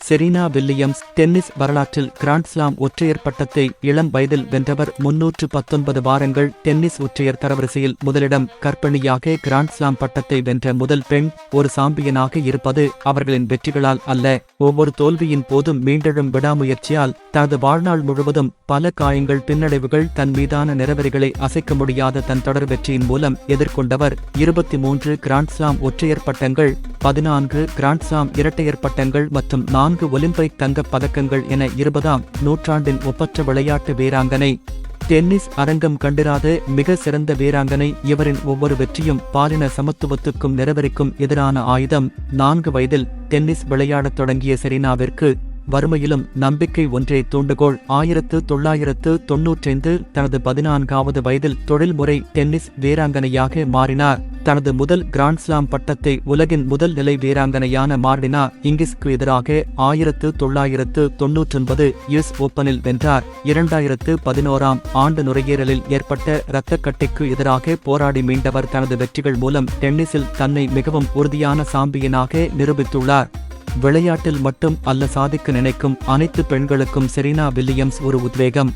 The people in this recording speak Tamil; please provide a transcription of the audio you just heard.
செரீனா வில்லியம்ஸ் டென்னிஸ் வரலாற்றில் கிராண்ட்ஸ்லாம் ஒற்றையர் பட்டத்தை இளம் வயதில் வென்றவர் முன்னூற்று பத்தொன்பது வாரங்கள் டென்னிஸ் ஒற்றையர் தரவரிசையில் முதலிடம் கற்பணியாக கிராண்ட்ஸ்லாம் பட்டத்தை வென்ற முதல் பெண் ஒரு சாம்பியனாக இருப்பது அவர்களின் வெற்றிகளால் அல்ல. ஒவ்வொரு தோல்வியின் போதும் மீண்டெழும் விடாமுயற்சியால் தனது வாழ்நாள் முழுவதும் பல காயங்கள் பின்னடைவுகள் தன் மீதான நிறவரிகளை அசைக்க முடியாத தன் தொடர் வெற்றியின் மூலம் எதிர்கொண்டவர் இருபத்தி மூன்று கிராண்ட்ஸ்லாம் ஒற்றையர் பட்டங்கள் பதினான்கு கிராண்ட்ஸ்லாம் இரட்டையர் பட்டங்கள் மற்றும் நான்கு ஒலிம்பிக் தங்கப் பதக்கங்கள் என இருபதாம் நூற்றாண்டின் ஒப்பற்ற விளையாட்டு வீராங்கனை. டென்னிஸ் அரங்கம் கண்டிராத மிக சிறந்த வீராங்கனை. இவரின் ஒவ்வொரு வெற்றியும் பாலின சமத்துவத்துக்கும் நிறவரிக்கும் எதிரான ஆயுதம். நான்கு வயதில் டென்னிஸ் விளையாடத் தொடங்கிய செரீனாவிற்கு வறுமையிலும் நம்பிக்கை ஒன்றே தூண்டுகோள். ஆயிரத்து தொள்ளாயிரத்து தொன்னூற்றைந்து தனது பதினான்காவது வயதில் தொழில்முறை டென்னிஸ் வீராங்கனையாக மாறினார். தனது முதல் கிராண்ட்ஸ்லாம் பட்டத்தை உலகின் முதல் நிலை வீராங்கனையான மார்டினா இங்கிஸ்க்கு எதிராக ஆயிரத்து தொள்ளாயிரத்து தொன்னூற்றொன்பது யுஎஸ் ஓப்பனில் வென்றார். இரண்டாயிரத்து பதினோராம் ஆண்டு நுரையீரலில் ஏற்பட்ட இரத்தக்கட்டைக்கு எதிராக போராடி மீண்டவர் தனது வெற்றிகள் மூலம் டென்னிஸில் தன்னை மிகவும் உறுதியான சாம்பியனாக நிரூபித்துள்ளார். விளையாட்டில் மட்டும் அல்ல சாதிக்க நினைக்கும் அனைத்து பெண்களுக்கும் செரீனா வில்லியம்ஸ் ஒரு உத்வேகம்.